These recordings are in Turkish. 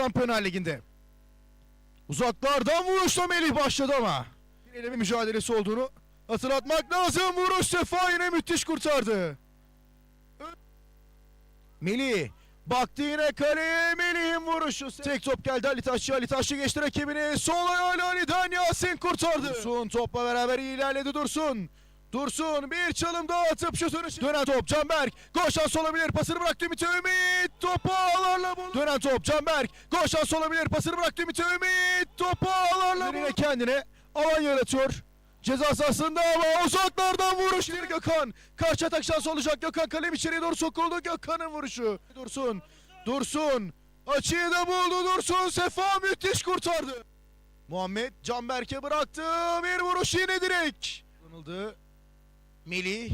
Şampiyonlar Ligi'nde. Uzaklardan vuruşla Melih başladı ama. Bir mücadelesi olduğunu hatırlatmak lazım. Vuruş Sefa yine müthiş kurtardı. Melih baktı yine kaleye Melih'in vuruşu. Tek top geldi Ali Taşçı. Ali Taşçı geçti rakibini. Sol ayağıyla Ali'den Yasin kurtardı. Dursun topla beraber ilerledi Dursun. Dursun bir çalım daha atıp şutunu Dönen top Canberk. Gol şans olabilir. Pasını bıraktı Ümit'e Ümit. Topu ağlarla buldu. Dönen top Canberk. Gol şans olabilir. Pasını bıraktı Ümit'e Ümit. Topu ağlarla buldu. kendine alan yaratıyor. Ceza sahasında ama uzaklardan vuruş. Gökhan. Karşı atak şansı olacak. Gökhan kalem içeriye doğru sokuldu. Gökhan'ın vuruşu. Dursun. Dursun. Açıyı da buldu Dursun. Sefa müthiş kurtardı. Muhammed Canberk'e bıraktı. Bir vuruş yine direk. Kullanıldı. Melih.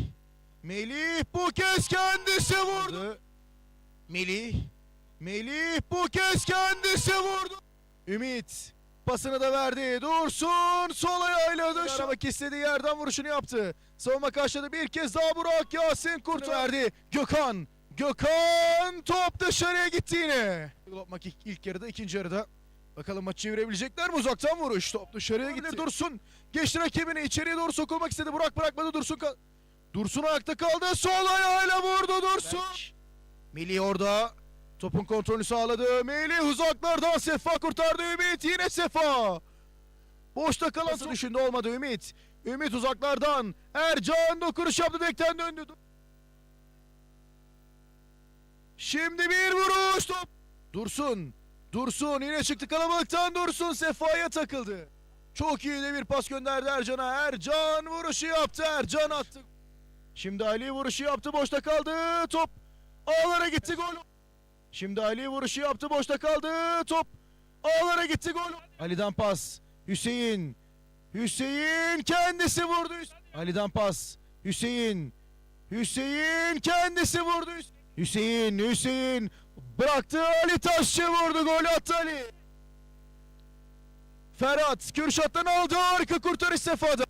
Melih bu kez kendisi vurdu. Melih. Melih bu kez kendisi vurdu. Ümit pasını da verdi. Dursun sol ayağıyla dış. Aramak istediği yerden vuruşunu yaptı. Savunma karşıladı bir kez daha Burak Yasin kurtardı. Gökhan. Gökhan top dışarıya gitti yine. Gol atmak ilk, ilk yarıda ikinci yarıda. Bakalım maçı çevirebilecekler mi? Uzaktan vuruş. Top dışarıya gitti. Dursun. Geçti rakibini. içeriye doğru sokulmak istedi. Burak bırakmadı. Dursun Dursun ayakta kaldı. Sol ayağıyla vurdu Dursun. Melih orada. Topun kontrolünü sağladı. Melih uzaklardan Sefa kurtardı. Ümit yine Sefa. Boşta kalan düşündü olmadı Ümit. Ümit uzaklardan. Ercan dokunuş yaptı. Dekten döndü. Şimdi bir vuruş. Top. Dursun. Dursun yine çıktı kalabalıktan Dursun Sefa'ya takıldı. Çok iyi de bir pas gönderdi Ercan'a. Ercan vuruşu yaptı. Ercan attı. Şimdi Ali vuruşu yaptı. Boşta kaldı. Top ağlara gitti gol. Şimdi Ali vuruşu yaptı. Boşta kaldı. Top ağlara gitti gol. Ali'den pas. Hüseyin. Hüseyin kendisi vurdu. Ali'den pas. Hüseyin. Hüseyin kendisi vurdu. Hüseyin. Hüseyin. Bıraktı Ali Taşçı vurdu. Gol attı Ali. Ferhat Kürşat'tan aldı. Harika kurtarış Sefa'da.